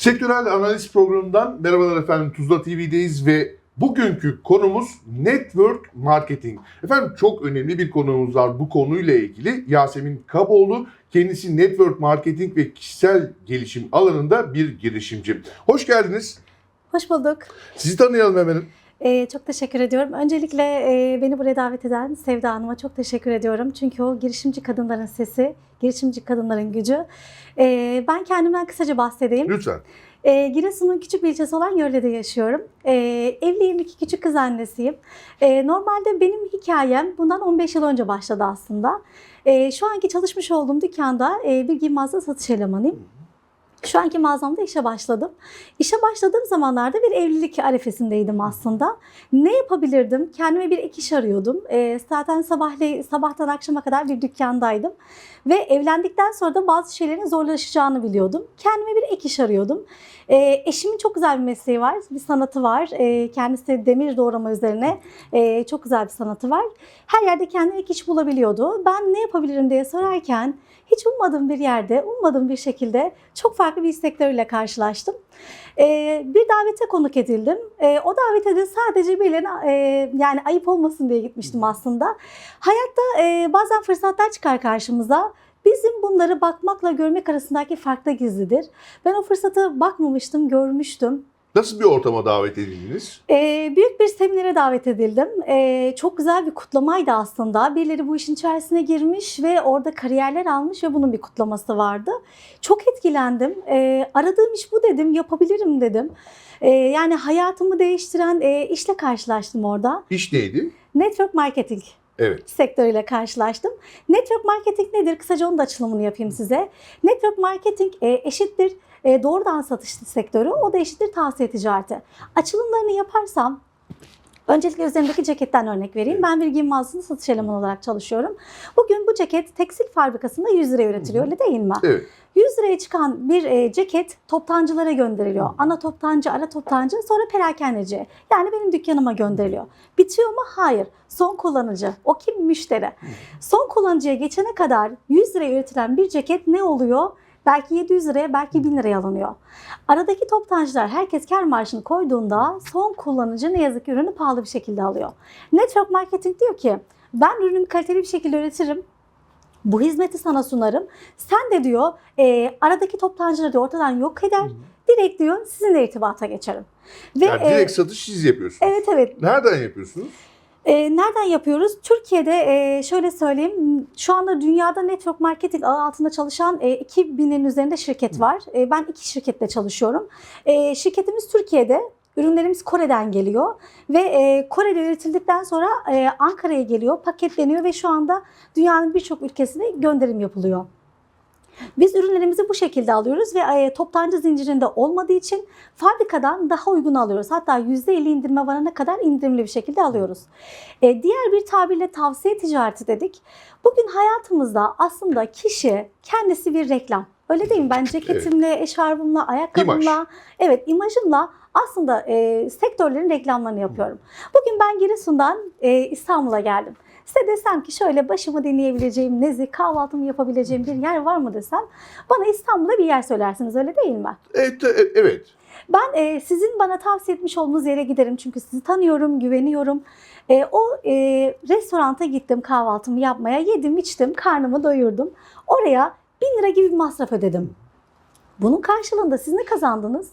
Sektörel analiz programından merhabalar efendim Tuzla TV'deyiz ve bugünkü konumuz Network Marketing. Efendim çok önemli bir konuğumuz var bu konuyla ilgili. Yasemin Kaboğlu kendisi Network Marketing ve kişisel gelişim alanında bir girişimci. Hoş geldiniz. Hoş bulduk. Sizi tanıyalım hemen. Ee, çok teşekkür ediyorum. Öncelikle e, beni buraya davet eden Sevda Hanım'a çok teşekkür ediyorum. Çünkü o girişimci kadınların sesi, girişimci kadınların gücü. Ee, ben kendimden kısaca bahsedeyim. Lütfen. Ee, Giresun'un küçük bir ilçesi olan Yörle'de yaşıyorum. Ee, evliyim, iki küçük kız annesiyim. Ee, normalde benim hikayem bundan 15 yıl önce başladı aslında. Ee, şu anki çalışmış olduğum dükkanda e, bir giyim mağaza satış elemanıyım. Şu anki mağazamda işe başladım. İşe başladığım zamanlarda bir evlilik arefesindeydim aslında. Ne yapabilirdim? Kendime bir ek iş arıyordum. Ee, zaten sabahle, sabahtan akşama kadar bir dükkandaydım. Ve evlendikten sonra da bazı şeylerin zorlaşacağını biliyordum. Kendime bir ek iş arıyordum. Ee, eşimin çok güzel bir mesleği var, bir sanatı var. Ee, kendisi demir doğrama üzerine e, çok güzel bir sanatı var. Her yerde kendine ek iş bulabiliyordu. Ben ne yapabilirim diye sorarken hiç ummadığım bir yerde, ummadığım bir şekilde çok farklı bir iş sektörüyle karşılaştım. Ee, bir davete konuk edildim. Ee, o davete de sadece birilerine e, yani ayıp olmasın diye gitmiştim aslında. Hayatta e, bazen fırsatlar çıkar karşımıza. Bizim bunları bakmakla görmek arasındaki fark da gizlidir. Ben o fırsatı bakmamıştım, görmüştüm. Nasıl bir ortama davet edildiniz? Ee, büyük bir seminere davet edildim. Ee, çok güzel bir kutlamaydı aslında. Birileri bu işin içerisine girmiş ve orada kariyerler almış ve bunun bir kutlaması vardı. Çok etkilendim. Ee, aradığım iş bu dedim, yapabilirim dedim. Ee, yani hayatımı değiştiren e, işle karşılaştım orada. İş neydi? Network marketing Evet. sektörüyle karşılaştım. Network marketing nedir? Kısaca onun da açılımını yapayım size. Network marketing e, eşittir e, doğrudan satış sektörü, o da eşittir tavsiye ticareti. Açılımlarını yaparsam Öncelikle üzerindeki ceketten örnek vereyim. Ben bir giyim mağazasında satış elemanı olarak çalışıyorum. Bugün bu ceket tekstil fabrikasında 100 liraya üretiliyor öyle değil mi? Evet. 100 liraya çıkan bir e, ceket toptancılara gönderiliyor. Ana toptancı, ara toptancı, sonra perakendeci. Yani benim dükkanıma gönderiliyor. Bitiyor mu? Hayır. Son kullanıcı. O kim? Müşteri. Son kullanıcıya geçene kadar 100 liraya üretilen bir ceket ne oluyor? Belki 700 liraya, belki 1000 liraya alınıyor. Aradaki toptancılar herkes kar marjını koyduğunda son kullanıcı ne yazık ki ürünü pahalı bir şekilde alıyor. Network marketing diyor ki ben ürünümü kaliteli bir şekilde üretirim. Bu hizmeti sana sunarım. Sen de diyor e, aradaki toptancıları diyor ortadan yok eder. Direkt diyor sizinle irtibata geçerim. Ve Yani e, direkt satış siz yapıyorsunuz. evet evet Nereden yapıyorsunuz? E, nereden yapıyoruz? Türkiye'de e, şöyle söyleyeyim, şu anda dünyada network marketing ağı altında çalışan e, 2000'in üzerinde şirket var. E, ben iki şirketle çalışıyorum. E, şirketimiz Türkiye'de, ürünlerimiz Kore'den geliyor ve e, Kore'de üretildikten sonra e, Ankara'ya geliyor, paketleniyor ve şu anda dünyanın birçok ülkesine gönderim yapılıyor. Biz ürünlerimizi bu şekilde alıyoruz ve e, toptancı zincirinde olmadığı için fabrikadan daha uygun alıyoruz. Hatta %50 indirme varana kadar indirimli bir şekilde alıyoruz. E, diğer bir tabirle tavsiye ticareti dedik. Bugün hayatımızda aslında kişi kendisi bir reklam. Öyle değil mi? Ben ceketimle, eşarbımla, ayakkabımla, evet imajımla aslında e, sektörlerin reklamlarını yapıyorum. Bugün ben Giresun'dan e, İstanbul'a geldim. Size desem ki şöyle başımı dinleyebileceğim, nezih kahvaltımı yapabileceğim bir yer var mı desem bana İstanbul'da bir yer söylersiniz öyle değil mi? Evet. e- evet. Ben e, sizin bana tavsiye etmiş olduğunuz yere giderim çünkü sizi tanıyorum, güveniyorum. E, o e, restoranta gittim kahvaltımı yapmaya, yedim içtim, karnımı doyurdum. Oraya bin lira gibi bir masraf ödedim. Bunun karşılığında siz ne kazandınız?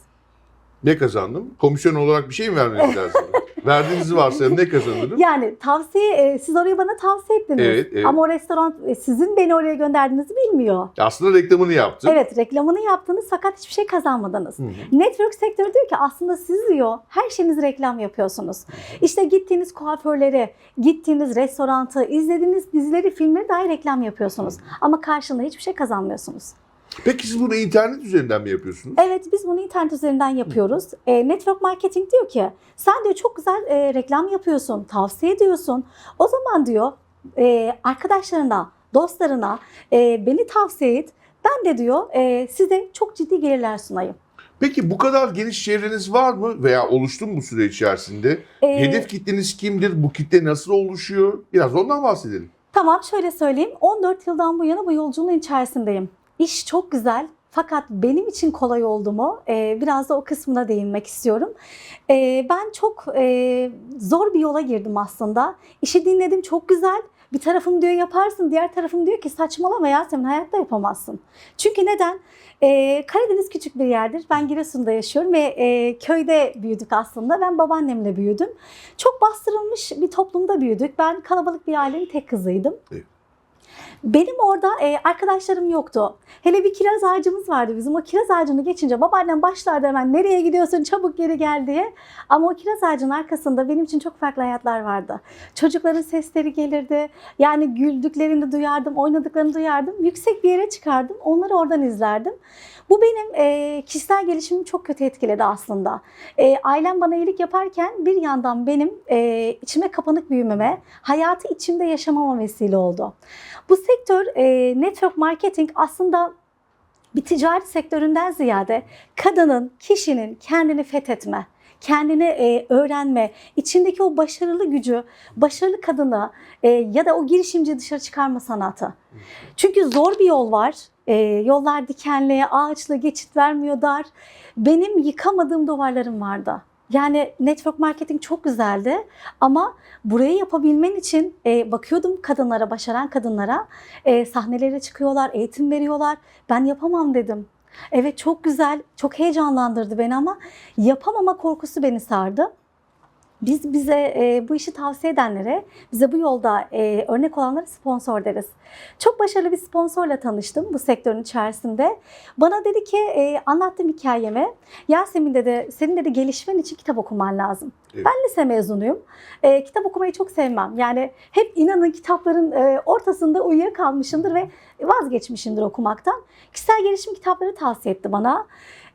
Ne kazandım? Komisyon olarak bir şey mi vermeniz lazım? Verdiğinizi varsayalım ne kazanırım? Yani tavsiye, e, siz oraya bana tavsiye ettiniz. Evet, evet. Ama o restoran e, sizin beni oraya gönderdiğinizi bilmiyor. Aslında reklamını yaptım. Evet reklamını yaptınız fakat hiçbir şey kazanmadınız. Hı hı. Network sektörü diyor ki aslında siz diyor her şeyiniz reklam yapıyorsunuz. İşte gittiğiniz kuaförleri, gittiğiniz restorantı, izlediğiniz dizileri, filmleri dahi reklam yapıyorsunuz. Ama karşılığında hiçbir şey kazanmıyorsunuz. Peki siz bunu internet üzerinden mi yapıyorsunuz? Evet biz bunu internet üzerinden yapıyoruz. E, network marketing diyor ki sen diyor çok güzel e, reklam yapıyorsun, tavsiye ediyorsun. O zaman diyor e, arkadaşlarına, dostlarına e, beni tavsiye et. Ben de diyor e, size çok ciddi gelirler sunayım. Peki bu kadar geniş çevreniz var mı veya oluştu mu bu süre içerisinde? E, Hedef kitleniz kimdir? Bu kitle nasıl oluşuyor? Biraz ondan bahsedelim. Tamam şöyle söyleyeyim. 14 yıldan bu yana bu yolculuğun içerisindeyim. İş çok güzel, Fakat benim için kolay oldu mu? Ee, biraz da o kısmına değinmek istiyorum. Ee, ben çok e, zor bir yola girdim aslında. İşi dinledim çok güzel. Bir tarafım diyor yaparsın, diğer tarafım diyor ki saçmalama Yasemin hayatta yapamazsın. Çünkü neden? Ee, Karadeniz küçük bir yerdir. Ben Giresun'da yaşıyorum ve e, köyde büyüdük aslında. Ben babaannemle büyüdüm. Çok bastırılmış bir toplumda büyüdük. Ben kalabalık bir ailenin tek kızıydım. Evet. Benim orada e, arkadaşlarım yoktu. Hele bir kiraz ağacımız vardı bizim. O kiraz ağacını geçince babaannem başlardı hemen nereye gidiyorsun çabuk geri gel diye. Ama o kiraz ağacının arkasında benim için çok farklı hayatlar vardı. Çocukların sesleri gelirdi. Yani güldüklerini duyardım, oynadıklarını duyardım. Yüksek bir yere çıkardım. Onları oradan izlerdim. Bu benim e, kişisel gelişimimi çok kötü etkiledi aslında. E, ailem bana iyilik yaparken bir yandan benim e, içime kapanık büyümeme, hayatı içimde yaşamama vesile oldu. Bu sektör e, network marketing aslında bir ticaret sektöründen ziyade kadının, kişinin kendini fethetme, kendini e, öğrenme, içindeki o başarılı gücü, başarılı kadını e, ya da o girişimci dışarı çıkarma sanatı. Çünkü zor bir yol var. E, yollar dikenli, ağaçlı, geçit vermiyor dar. Benim yıkamadığım duvarlarım vardı. Yani network marketing çok güzeldi ama burayı yapabilmen için e, bakıyordum kadınlara, başaran kadınlara e, sahnelere çıkıyorlar, eğitim veriyorlar. Ben yapamam dedim. Evet çok güzel, çok heyecanlandırdı beni ama yapamama korkusu beni sardı. Biz bize e, bu işi tavsiye edenlere, bize bu yolda e, örnek olanlara sponsor deriz. Çok başarılı bir sponsorla tanıştım bu sektörün içerisinde. Bana dedi ki e, anlattığım hikayeme Yasemin dedi senin dedi gelişmen için kitap okuman lazım. Evet. Ben lise mezunuyum. E, kitap okumayı çok sevmem. Yani hep inanın kitapların e, ortasında uyuyakalmışımdır ve vazgeçmişimdir okumaktan. Kişisel gelişim kitapları tavsiye etti bana.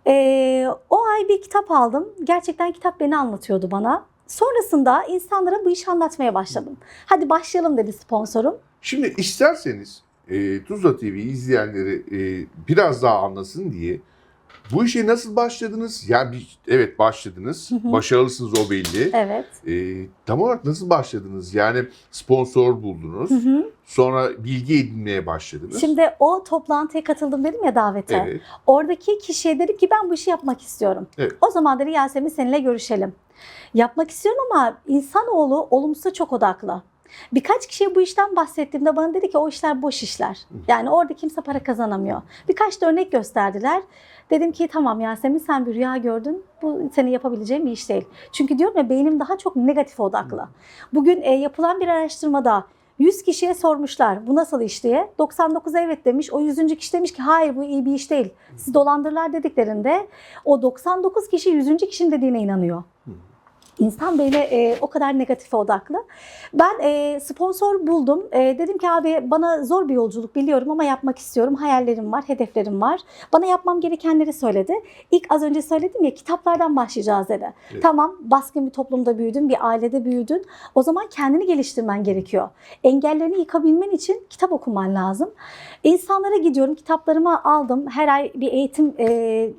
E, o ay bir kitap aldım. Gerçekten kitap beni anlatıyordu bana. Sonrasında insanlara bu işi anlatmaya başladım. Hadi başlayalım dedi sponsorum. Şimdi isterseniz e, Tuzla TV izleyenleri e, biraz daha anlasın diye bu işe nasıl başladınız? Yani bir, evet başladınız. Başarılısınız o belli. Evet. E, tam olarak nasıl başladınız? Yani sponsor buldunuz. Hı hı. Sonra bilgi edinmeye başladınız. Şimdi o toplantıya katıldım dedim ya davete. evet. Oradaki kişiye dedim ki ben bu işi yapmak istiyorum. Evet. O zaman dedi Yasemin seninle görüşelim. Yapmak istiyorum ama insanoğlu olumsuza çok odaklı. Birkaç kişiye bu işten bahsettiğimde bana dedi ki o işler boş işler. Yani orada kimse para kazanamıyor. Birkaç da örnek gösterdiler. Dedim ki tamam Yasemin sen bir rüya gördün. Bu senin yapabileceğin bir iş değil. Çünkü diyorum ya beynim daha çok negatif odaklı. Bugün e, yapılan bir araştırmada 100 kişiye sormuşlar bu nasıl iş diye. 99 evet demiş. O 100. kişi demiş ki hayır bu iyi bir iş değil. Siz dolandırırlar dediklerinde o 99 kişi 100. kişinin dediğine inanıyor. İnsan beyni e, o kadar negatife odaklı. Ben e, sponsor buldum. E, dedim ki abi bana zor bir yolculuk biliyorum ama yapmak istiyorum. Hayallerim var, hedeflerim var. Bana yapmam gerekenleri söyledi. İlk az önce söyledim ya kitaplardan başlayacağız dedi. Evet. Tamam baskın bir toplumda büyüdün, bir ailede büyüdün. O zaman kendini geliştirmen gerekiyor. Engellerini yıkabilmen için kitap okuman lazım. İnsanlara gidiyorum, kitaplarımı aldım. Her ay bir eğitim e,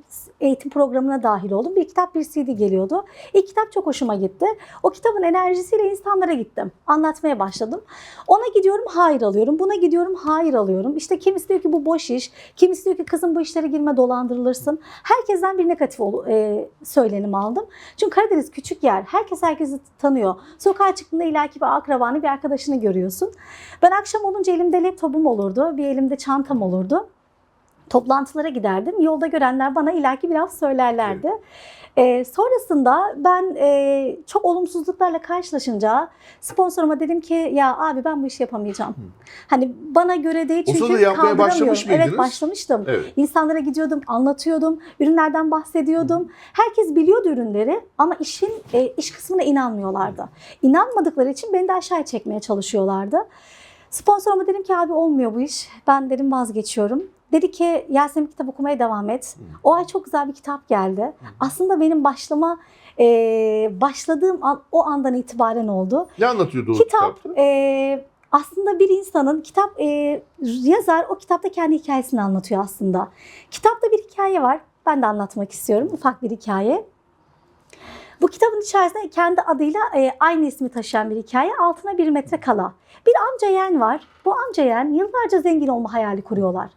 eğitim programına dahil oldum. Bir kitap, bir CD geliyordu. İlk kitap çok hoşuma gitti. O kitabın enerjisiyle insanlara gittim. Anlatmaya başladım. Ona gidiyorum, hayır alıyorum. Buna gidiyorum, hayır alıyorum. İşte kimisi diyor ki bu boş iş. Kimisi diyor ki kızım bu işlere girme dolandırılırsın. Herkesten bir negatif e, söylenim aldım. Çünkü Karadeniz küçük yer. Herkes herkesi tanıyor. Sokağa çıktığında illaki bir akrabanı, bir arkadaşını görüyorsun. Ben akşam olunca elimde laptopum olurdu. Bir elimde çantam olurdu. Toplantılara giderdim. Yolda görenler bana ilaki bir laf söylerlerdi. Ee, sonrasında ben e, çok olumsuzluklarla karşılaşınca sponsoruma dedim ki ya abi ben bu işi yapamayacağım. Hani bana göre değil O çünkü sırada yapmaya başlamış Evet mıydınız? başlamıştım. Evet. İnsanlara gidiyordum, anlatıyordum, ürünlerden bahsediyordum. Herkes biliyordu ürünleri ama işin e, iş kısmına inanmıyorlardı. İnanmadıkları için beni de aşağıya çekmeye çalışıyorlardı. Sponsoruma dedim ki abi olmuyor bu iş. Ben dedim vazgeçiyorum. Dedi ki Yasemin kitap okumaya devam et. O ay çok güzel bir kitap geldi. Aslında benim başlama e, başladığım an, o andan itibaren oldu. Ne anlatıyordu o Kitap e, aslında bir insanın kitap e, yazar o kitapta kendi hikayesini anlatıyor aslında. Kitapta bir hikaye var. Ben de anlatmak istiyorum. Ufak bir hikaye. Bu kitabın içerisinde kendi adıyla e, aynı ismi taşıyan bir hikaye. Altına bir metre kala. Bir amca yeğen var. Bu amca yeğen yıllarca zengin olma hayali kuruyorlar.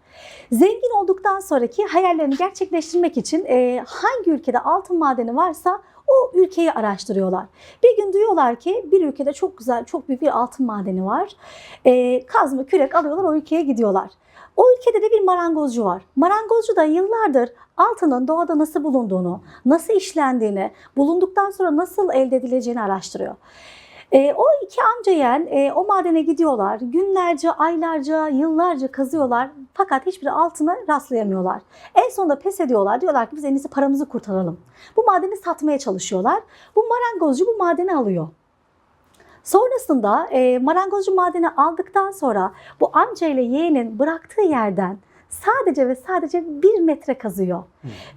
Zengin olduktan sonraki hayallerini gerçekleştirmek için e, hangi ülkede altın madeni varsa o ülkeyi araştırıyorlar. Bir gün duyuyorlar ki bir ülkede çok güzel, çok büyük bir altın madeni var. E, kazma, kürek alıyorlar o ülkeye gidiyorlar. O ülkede de bir marangozcu var. Marangozcu da yıllardır altının doğada nasıl bulunduğunu, nasıl işlendiğini, bulunduktan sonra nasıl elde edileceğini araştırıyor. E, o iki amca yeğen e, o madene gidiyorlar. Günlerce, aylarca, yıllarca kazıyorlar. Fakat hiçbir altına rastlayamıyorlar. En sonunda pes ediyorlar. Diyorlar ki biz en iyisi paramızı kurtaralım. Bu madeni satmaya çalışıyorlar. Bu marangozcu bu madeni alıyor. Sonrasında e, marangozcu madeni aldıktan sonra bu amca ile yeğenin bıraktığı yerden sadece ve sadece bir metre kazıyor.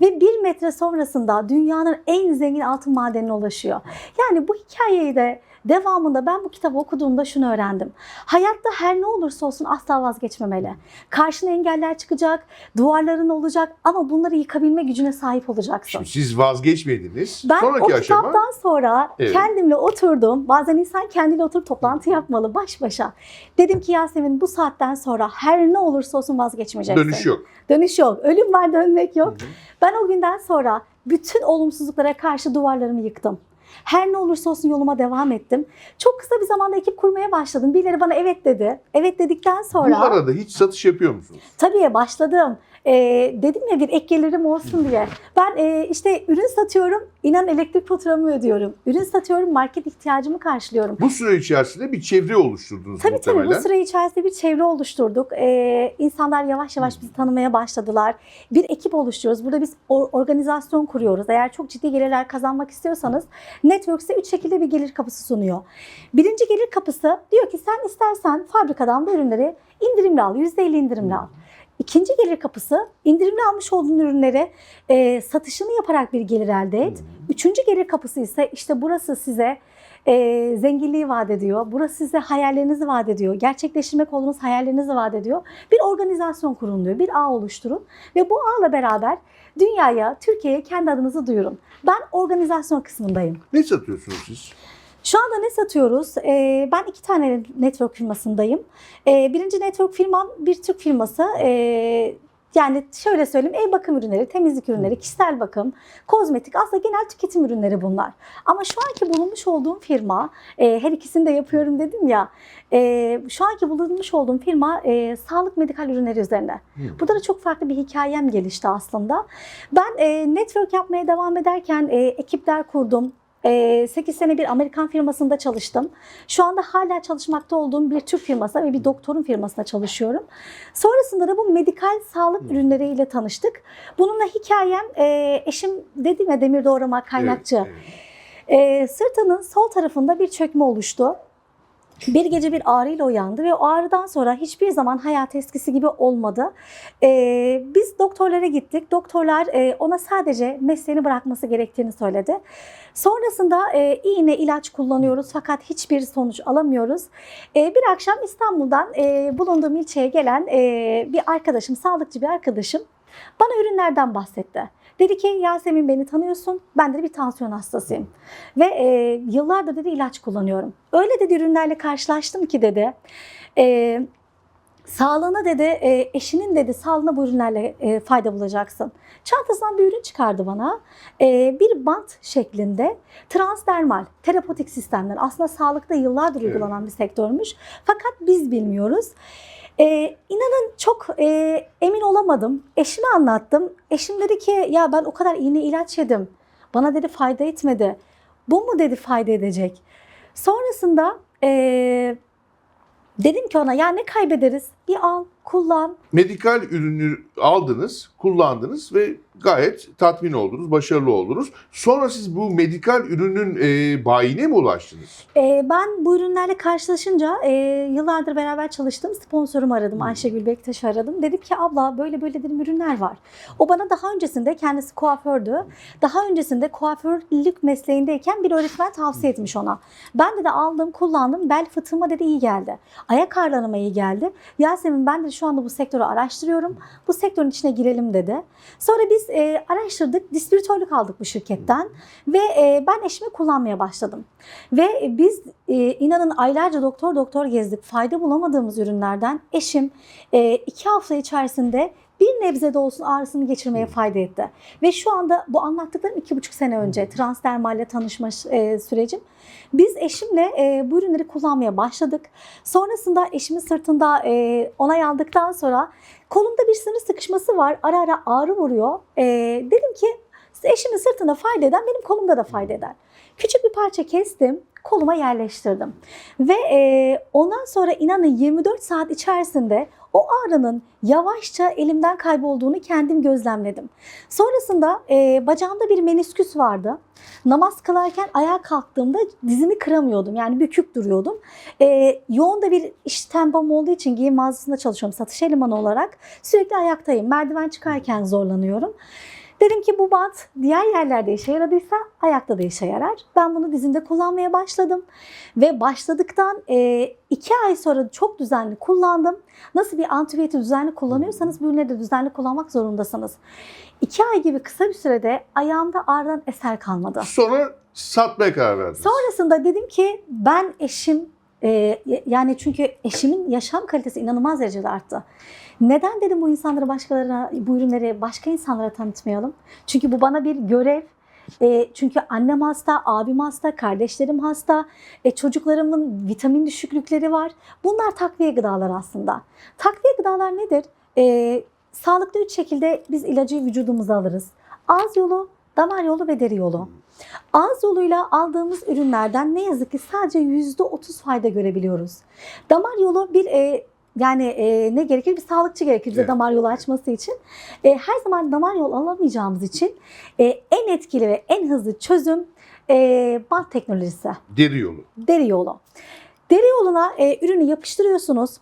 Ve bir metre sonrasında dünyanın en zengin altın madenine ulaşıyor. Yani bu hikayeyi de devamında ben bu kitabı okuduğumda şunu öğrendim. Hayatta her ne olursa olsun asla vazgeçmemeli. Karşına engeller çıkacak, duvarların olacak ama bunları yıkabilme gücüne sahip olacaksın. Şimdi siz vazgeçmediniz. Ben Sonraki o aşama kitaptan sonra Evet. kendimle oturdum. Bazen insan kendiyle oturup toplantı yapmalı baş başa. Dedim ki Yasemin bu saatten sonra her ne olursa olsun vazgeçmeyeceksin. dönüş yok. Dönüş yok. Ölüm var dönmek yok. Hı hı. Ben o günden sonra bütün olumsuzluklara karşı duvarlarımı yıktım. Her ne olursa olsun yoluma devam ettim. Çok kısa bir zamanda ekip kurmaya başladım. Birileri bana evet dedi. Evet dedikten sonra... Bu arada hiç satış yapıyor musunuz? Tabii başladım. Ee, dedim ya bir ek gelirim olsun diye. Ben e, işte ürün satıyorum, inan elektrik faturamı ödüyorum. Ürün satıyorum, market ihtiyacımı karşılıyorum. Bu süre içerisinde bir çevre oluşturdunuz Tabii tabii muhtemelen. bu süre içerisinde bir çevre oluşturduk. Ee, insanlar yavaş yavaş bizi tanımaya başladılar. Bir ekip oluşturuyoruz. Burada biz or- organizasyon kuruyoruz. Eğer çok ciddi gelirler kazanmak istiyorsanız Networks'e üç şekilde bir gelir kapısı sunuyor. Birinci gelir kapısı diyor ki sen istersen fabrikadan bu ürünleri indirimli al, %50 indirimli al. İkinci gelir kapısı indirimli almış olduğun ürünleri e, satışını yaparak bir gelir elde et. Üçüncü gelir kapısı ise işte burası size e, zenginliği vaat ediyor. Burası size hayallerinizi vaat ediyor. Gerçekleştirmek olduğunuz hayallerinizi vaat ediyor. Bir organizasyon kurun diyor. Bir ağ oluşturun ve bu ağla beraber dünyaya, Türkiye'ye kendi adınızı duyurun. Ben organizasyon kısmındayım. Ne satıyorsunuz siz? Şu anda ne satıyoruz? Ee, ben iki tane network firmasındayım. Ee, birinci network firmam bir Türk firması. Ee, yani şöyle söyleyeyim ev bakım ürünleri, temizlik ürünleri, kişisel bakım, kozmetik aslında genel tüketim ürünleri bunlar. Ama şu anki bulunmuş olduğum firma, e, her ikisini de yapıyorum dedim ya. e, şu anki bulunmuş olduğum firma e, sağlık medikal ürünleri üzerine. Burada da çok farklı bir hikayem gelişti aslında. Ben e, network yapmaya devam ederken e, ekipler kurdum. 8 sene bir Amerikan firmasında çalıştım. Şu anda hala çalışmakta olduğum bir Türk firması ve bir doktorun firmasında çalışıyorum. Sonrasında da bu medikal sağlık ürünleriyle tanıştık. Bununla hikayem e, eşim dedim ya demir doğrama kaynakçı. Evet, evet. E, sırtının sol tarafında bir çökme oluştu. Bir gece bir ağrıyla uyandı ve o ağrıdan sonra hiçbir zaman hayat eskisi gibi olmadı. Ee, biz doktorlara gittik. Doktorlar e, ona sadece mesleğini bırakması gerektiğini söyledi. Sonrasında e, iğne ilaç kullanıyoruz fakat hiçbir sonuç alamıyoruz. E, bir akşam İstanbul'dan e, bulunduğum ilçeye gelen e, bir arkadaşım, sağlıkçı bir arkadaşım bana ürünlerden bahsetti. Dedi ki Yasemin beni tanıyorsun. Ben de bir tansiyon hastasıyım. Ve e, yıllardır dedi ilaç kullanıyorum. Öyle dedi ürünlerle karşılaştım ki dedi. E, sağlığına dedi e, eşinin dedi sağlığına bu ürünlerle e, fayda bulacaksın. Çantasından bir ürün çıkardı bana. E, bir bant şeklinde transdermal terapotik sistemler. Aslında sağlıkta yıllardır uygulanan bir sektörmüş. Fakat biz bilmiyoruz. Ee, inanın çok e, emin olamadım. Eşime anlattım. Eşim dedi ki ya ben o kadar iğne ilaç yedim. Bana dedi fayda etmedi. Bu mu dedi fayda edecek? Sonrasında e, dedim ki ona ya ne kaybederiz? Bir al, kullan. Medikal ürünü aldınız, kullandınız ve gayet tatmin oldunuz, başarılı oldunuz. Sonra siz bu medikal ürünün e, bayine mi ulaştınız? Ee, ben bu ürünlerle karşılaşınca e, yıllardır beraber çalıştığım sponsorumu aradım. Ayşegül Bektaş'ı aradım. Dedim ki abla böyle böyle dedim ürünler var. O bana daha öncesinde kendisi kuafördü. Daha öncesinde kuaförlük mesleğindeyken bir öğretmen tavsiye etmiş ona. Ben de, de aldım kullandım. Bel fıtığıma dedi iyi geldi. Ayak ağrılarıma iyi geldi. Yasemin ben de şu anda bu sektörü araştırıyorum. Bu sektörün içine girelim dedi. Sonra biz e, araştırdık. Distribütörlük aldık bu şirketten. Ve e, ben eşimi kullanmaya başladım. Ve biz e, inanın aylarca doktor doktor gezdik. Fayda bulamadığımız ürünlerden eşim e, iki hafta içerisinde bir nebze de olsun ağrısını geçirmeye fayda etti. Ve şu anda bu anlattıklarım iki buçuk sene önce transdermalle tanışma e, sürecim. Biz eşimle e, bu ürünleri kullanmaya başladık. Sonrasında eşimin sırtında e, onay aldıktan sonra kolumda bir sınır sıkışması var. Ara ara ağrı vuruyor. E, dedim ki eşimin sırtında fayda eden benim kolumda da fayda eder. Küçük bir parça kestim, koluma yerleştirdim. Ve e, ondan sonra inanın 24 saat içerisinde o ağrının yavaşça elimden kaybolduğunu kendim gözlemledim. Sonrasında e, bacağımda bir menisküs vardı. Namaz kılarken ayağa kalktığımda dizimi kıramıyordum. Yani bükük duruyordum. E, yoğun da bir iş tempom olduğu için giyim mağazasında çalışıyorum satış elemanı olarak. Sürekli ayaktayım. Merdiven çıkarken zorlanıyorum. Dedim ki bu bant diğer yerlerde işe yaradıysa ayakta da işe yarar. Ben bunu dizimde kullanmaya başladım. Ve başladıktan e, iki ay sonra çok düzenli kullandım. Nasıl bir antibiyotik düzenli kullanıyorsanız bu ürünleri de düzenli kullanmak zorundasınız. İki ay gibi kısa bir sürede ayağımda ağrıdan eser kalmadı. Sonra satmaya karar verdiniz. Sonrasında dedim ki ben eşim e, yani çünkü eşimin yaşam kalitesi inanılmaz derecede arttı. Neden dedim bu insanları başkalarına, bu ürünleri başka insanlara tanıtmayalım? Çünkü bu bana bir görev. E, çünkü annem hasta, abim hasta, kardeşlerim hasta, e, çocuklarımın vitamin düşüklükleri var. Bunlar takviye gıdalar aslında. Takviye gıdalar nedir? E, sağlıklı üç şekilde biz ilacı vücudumuza alırız. Ağız yolu, damar yolu ve deri yolu. Ağız yoluyla aldığımız ürünlerden ne yazık ki sadece %30 fayda görebiliyoruz. Damar yolu bir e, yani e, ne gerekir? Bir sağlıkçı gerekir bize Evet. damar yolu açması için. E, her zaman damar yolu alamayacağımız için e, en etkili ve en hızlı çözüm e, bant teknolojisi Deri yolu. deri yolu. Deri yoluna e, ürünü yapıştırıyorsunuz.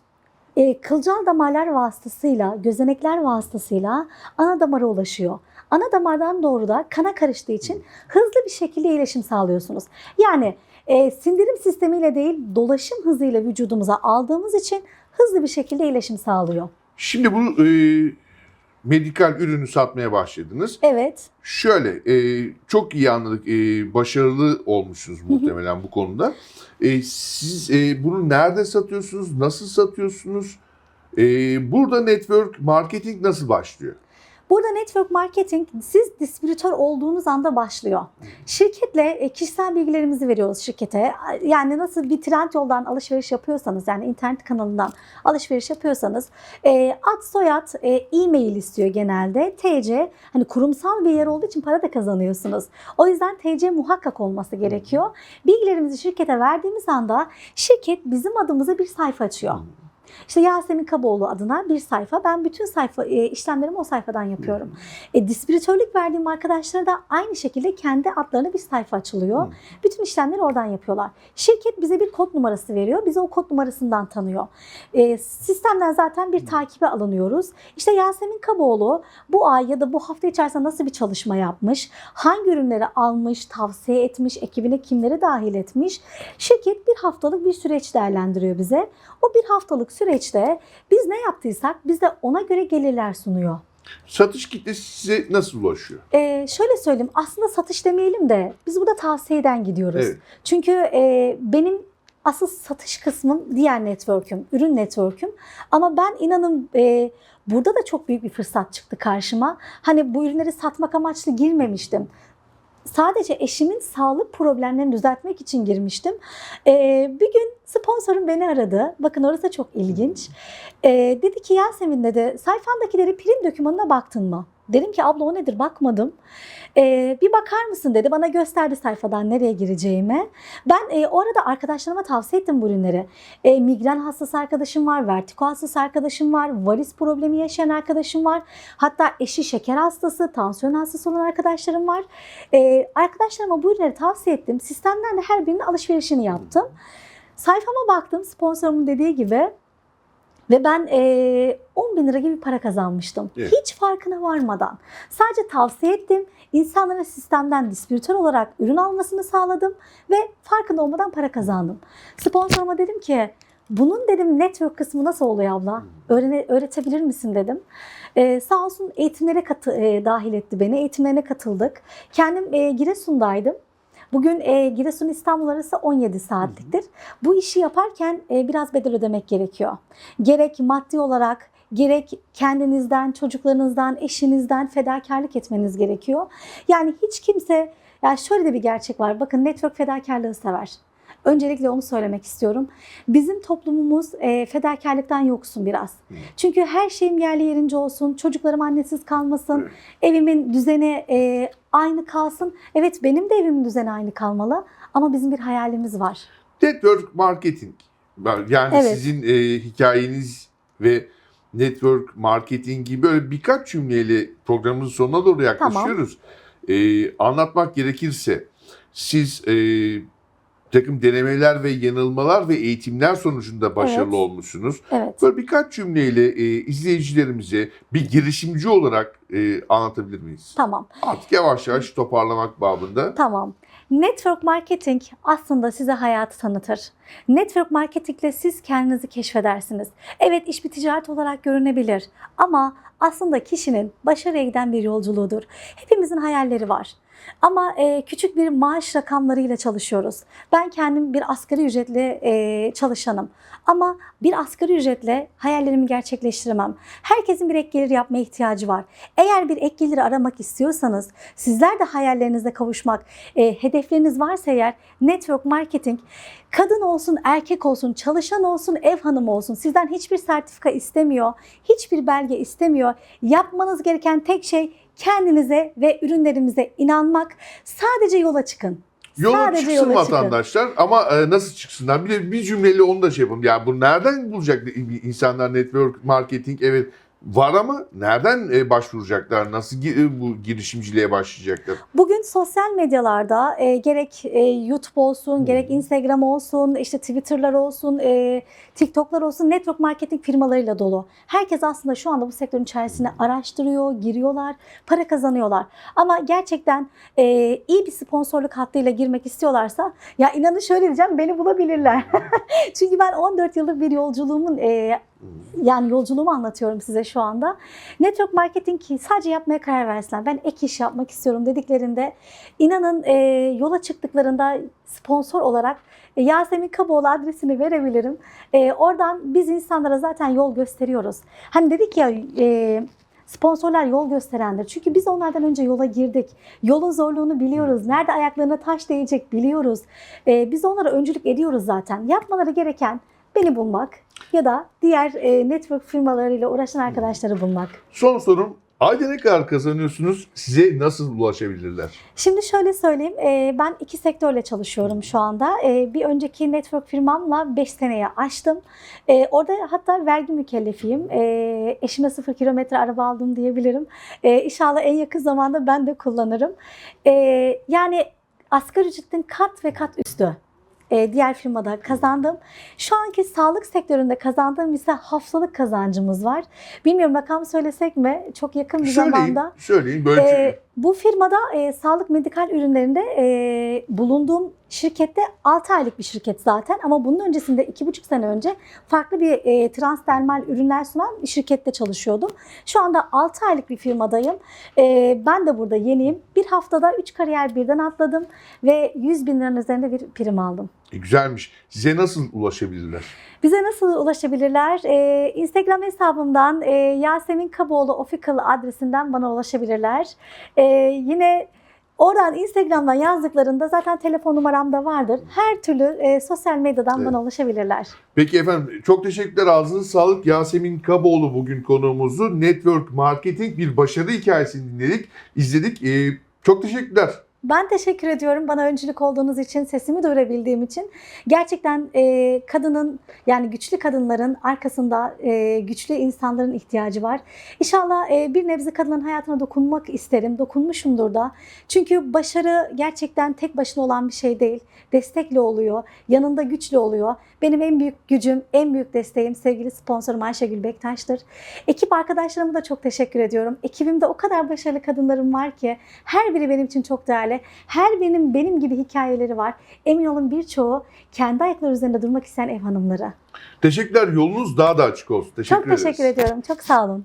E, kılcal damarlar vasıtasıyla, gözenekler vasıtasıyla ana damara ulaşıyor. Ana damardan doğru da kana karıştığı için hızlı bir şekilde iyileşim sağlıyorsunuz. Yani e, sindirim sistemiyle değil, dolaşım hızıyla vücudumuza aldığımız için hızlı bir şekilde iyileşim sağlıyor. Şimdi bu e, medikal ürünü satmaya başladınız. Evet. Şöyle e, çok iyi anladık. E, başarılı olmuşsunuz muhtemelen bu konuda. E, siz e, bunu nerede satıyorsunuz? Nasıl satıyorsunuz? E, burada network marketing nasıl başlıyor? Burada network marketing siz distribütör olduğunuz anda başlıyor. Şirketle e, kişisel bilgilerimizi veriyoruz şirkete. Yani nasıl bir trend yoldan alışveriş yapıyorsanız yani internet kanalından alışveriş yapıyorsanız e, ad soyad e, e-mail istiyor genelde. TC hani kurumsal bir yer olduğu için para da kazanıyorsunuz. O yüzden TC muhakkak olması gerekiyor. Bilgilerimizi şirkete verdiğimiz anda şirket bizim adımıza bir sayfa açıyor. İşte Yasemin Kaboğlu adına bir sayfa. Ben bütün sayfa e, işlemlerimi o sayfadan yapıyorum. E, distribütörlük verdiğim arkadaşlara da aynı şekilde kendi adlarına bir sayfa açılıyor. Hı. Bütün işlemleri oradan yapıyorlar. Şirket bize bir kod numarası veriyor. Bizi o kod numarasından tanıyor. E, sistemden zaten bir takibe alınıyoruz. İşte Yasemin Kaboğlu bu ay ya da bu hafta içerisinde nasıl bir çalışma yapmış? Hangi ürünleri almış, tavsiye etmiş, ekibine kimleri dahil etmiş? Şirket bir haftalık bir süreç değerlendiriyor bize. O bir haftalık süreçte biz ne yaptıysak bize ona göre gelirler sunuyor. Satış kitlesi size nasıl ulaşıyor? Ee, şöyle söyleyeyim aslında satış demeyelim de biz burada tavsiyeden gidiyoruz. Evet. Çünkü e, benim asıl satış kısmım diğer network'üm, ürün network'üm. Ama ben inanın e, burada da çok büyük bir fırsat çıktı karşıma. Hani bu ürünleri satmak amaçlı girmemiştim. Sadece eşimin sağlık problemlerini düzeltmek için girmiştim. Ee, bir gün sponsorum beni aradı. Bakın orası da çok ilginç. Ee, dedi ki Yasemin dedi sayfandakileri prim dokümanına baktın mı? Dedim ki abla o nedir bakmadım. Ee, bir bakar mısın dedi. Bana gösterdi sayfadan nereye gireceğimi. Ben e, o arada arkadaşlarıma tavsiye ettim bu ürünleri. E, migren hastası arkadaşım var, vertigo hastası arkadaşım var, varis problemi yaşayan arkadaşım var. Hatta eşi şeker hastası, tansiyon hastası olan arkadaşlarım var. E, arkadaşlarıma bu ürünleri tavsiye ettim. Sistemden de her birinin alışverişini yaptım. Sayfama baktım sponsorumun dediği gibi. Ve ben e, 10 bin lira gibi para kazanmıştım. Evet. Hiç farkına varmadan. Sadece tavsiye ettim. İnsanlara sistemden distribütör olarak ürün almasını sağladım. Ve farkında olmadan para kazandım. Sponsoruma dedim ki bunun dedim network kısmı nasıl oluyor abla? Öğrene, öğretebilir misin dedim. Ee, sağ olsun eğitimlere katı, e, dahil etti beni. Eğitimlerine katıldık. Kendim e, Giresun'daydım. Bugün e, Giresun İstanbul arası 17 saatliktir. Bu işi yaparken e, biraz bedel ödemek gerekiyor. Gerek maddi olarak gerek kendinizden, çocuklarınızdan, eşinizden fedakarlık etmeniz gerekiyor. Yani hiç kimse, ya şöyle de bir gerçek var. Bakın network fedakarlığı sever. Öncelikle onu söylemek istiyorum. Bizim toplumumuz e, fedakarlıktan yoksun biraz. Çünkü her şeyim yerli yerince olsun, çocuklarım annesiz kalmasın, Evet. evimin düzeni e, aynı kalsın. Evet benim de evimin düzeni aynı kalmalı ama bizim bir hayalimiz var. Network marketing. Yani Evet. sizin e, hikayeniz ve network marketing gibi böyle birkaç cümleyle programımızın sonuna doğru yaklaşıyoruz. E, anlatmak gerekirse siz e, takım denemeler ve yanılmalar ve eğitimler sonucunda başarılı Evet. olmuşsunuz. Evet. Böyle birkaç cümleyle e, izleyicilerimize bir girişimci olarak e, anlatabilir miyiz? Tamam. Artık yavaş yavaş toparlamak babında. Tamam. Network marketing aslında size hayatı tanıtır. Network marketingle siz kendinizi keşfedersiniz. Evet iş bir ticaret olarak görünebilir ama aslında kişinin başarıya giden bir yolculuğudur. Hepimizin hayalleri var. Ama e, küçük bir maaş rakamlarıyla çalışıyoruz. Ben kendim bir asgari ücretli e, çalışanım. Ama bir asgari ücretle hayallerimi gerçekleştiremem. Herkesin bir ek gelir yapmaya ihtiyacı var. Eğer bir ek geliri aramak istiyorsanız, sizler de hayallerinize kavuşmak, e, hedefleriniz varsa eğer network marketing kadın olsun, erkek olsun, çalışan olsun, ev hanımı olsun sizden hiçbir sertifika istemiyor, hiçbir belge istemiyor. Yapmanız gereken tek şey kendinize ve ürünlerimize inanmak. Sadece yola çıkın. Yola Sadece çıksın yola çıkın. vatandaşlar ama e, nasıl çıksınlar? Bir bir cümleyle onu da şey yapalım. Ya bu nereden bulacak insanlar network marketing evet var ama nereden e, başvuracaklar? Nasıl e, bu girişimciliğe başlayacaklar? Bugün sosyal medyalarda e, gerek e, YouTube olsun, Hmm. gerek Instagram olsun, işte Twitter'lar olsun, e, TikTok'lar olsun network marketing firmalarıyla dolu. Herkes aslında şu anda bu sektörün içerisine araştırıyor, giriyorlar, para kazanıyorlar. Ama gerçekten e, iyi bir sponsorluk hattıyla girmek istiyorlarsa ya inanın şöyle diyeceğim beni bulabilirler. Çünkü ben 14 yıllık bir yolculuğumun e, yani yolculuğumu anlatıyorum size şu anda. Network marketing sadece yapmaya karar versinler. Ben ek iş yapmak istiyorum dediklerinde inanın e, yola çıktıklarında sponsor olarak e, Yasemin Kaboğlu adresini verebilirim. E, oradan biz insanlara zaten yol gösteriyoruz. Hani dedik ya e, sponsorlar yol gösterendir. Çünkü biz onlardan önce yola girdik. Yolun zorluğunu biliyoruz. Nerede ayaklarına taş değecek biliyoruz. E, biz onlara öncülük ediyoruz zaten. Yapmaları gereken beni bulmak ya da diğer e, network firmalarıyla uğraşan arkadaşları bulmak. Son sorum. Ayda ne kadar kazanıyorsunuz? Size nasıl ulaşabilirler? Şimdi şöyle söyleyeyim, e, ben iki sektörle çalışıyorum şu anda. E, Bir önceki network firmamla 5 seneye açtım. E, Orada hatta vergi mükellefiyim. Eşime sıfır kilometre araba aldım diyebilirim. İnşallah en yakın zamanda ben de kullanırım. Yani asgari ücretin kat ve kat üstü. E, diğer firmada kazandım. Şu anki sağlık sektöründe kazandığım ise haftalık kazancımız var. Bilmiyorum rakam söylesek mi? Çok yakın bir Söyleyin, zamanda. söyleyin. Böyle Ee, bu firmada e, sağlık medikal ürünlerinde e, bulunduğum şirkette 6 aylık bir şirket zaten ama bunun öncesinde 2,5 sene önce farklı bir e, transdermal ürünler sunan bir şirkette çalışıyordum. Şu anda 6 aylık bir firmadayım. E, ben de burada yeniyim. Bir haftada 3 kariyer birden atladım ve 100 bin liranın üzerinde bir prim aldım. E, güzelmiş. Size nasıl ulaşabilirler? Bize nasıl ulaşabilirler? Ee, Instagram hesabımdan e, Yasemin Kaboğlu Official adresinden bana ulaşabilirler. Ee, yine oradan Instagram'dan yazdıklarında zaten telefon numaram da vardır. Her türlü e, sosyal medyadan Evet. bana ulaşabilirler. Peki efendim çok teşekkürler. Ağzınıza sağlık. Yasemin Kaboğlu bugün konuğumuzu. Network Marketing bir başarı hikayesini dinledik, izledik. E, çok teşekkürler. Ben teşekkür ediyorum bana öncülük olduğunuz için, sesimi duyurabildiğim için. Gerçekten e, kadının yani güçlü kadınların arkasında e, güçlü insanların ihtiyacı var. İnşallah e, bir nebze kadının hayatına dokunmak isterim. Dokunmuşumdur da. Çünkü başarı gerçekten tek başına olan bir şey değil. Destekle oluyor, yanında güçlü oluyor. Benim en büyük gücüm, en büyük desteğim sevgili sponsorum Ayşegül Bektaş'tır. Ekip arkadaşlarıma da çok teşekkür ediyorum. Ekibimde o kadar başarılı kadınlarım var ki her biri benim için çok değerli. Her benim benim gibi hikayeleri var. Emin olun birçoğu kendi ayakları üzerinde durmak isteyen ev hanımları. Teşekkürler. Yolunuz daha da açık olsun. Teşekkür Çok teşekkür ederiz. ediyorum. Çok sağ olun.